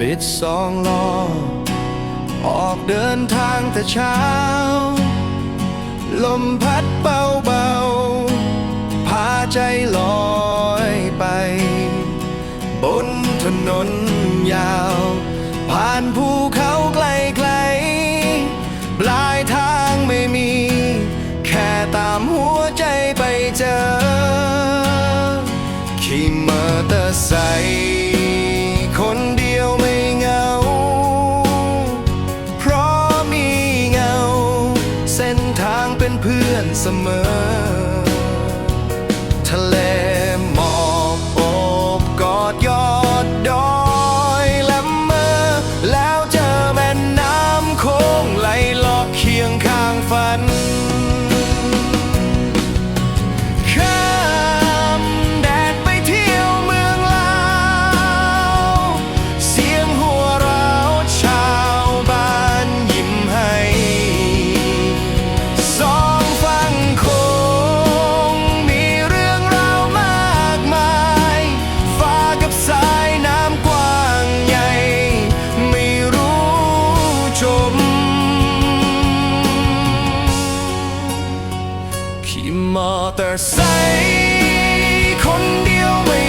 ตสองล้อ ออกเดินทางแต่เช้า ลมพัดเบาๆ พาใจลอยไป บนถนนยาว ผ่านภูเขาไกลๆ ปลายทางไม่มี แค่ตามหัวใจไปเจอขี่มอเตอร์ไซค์ เส้นทางเป็นเพื่อนเสมอ แต่ใสคนเดียวไม่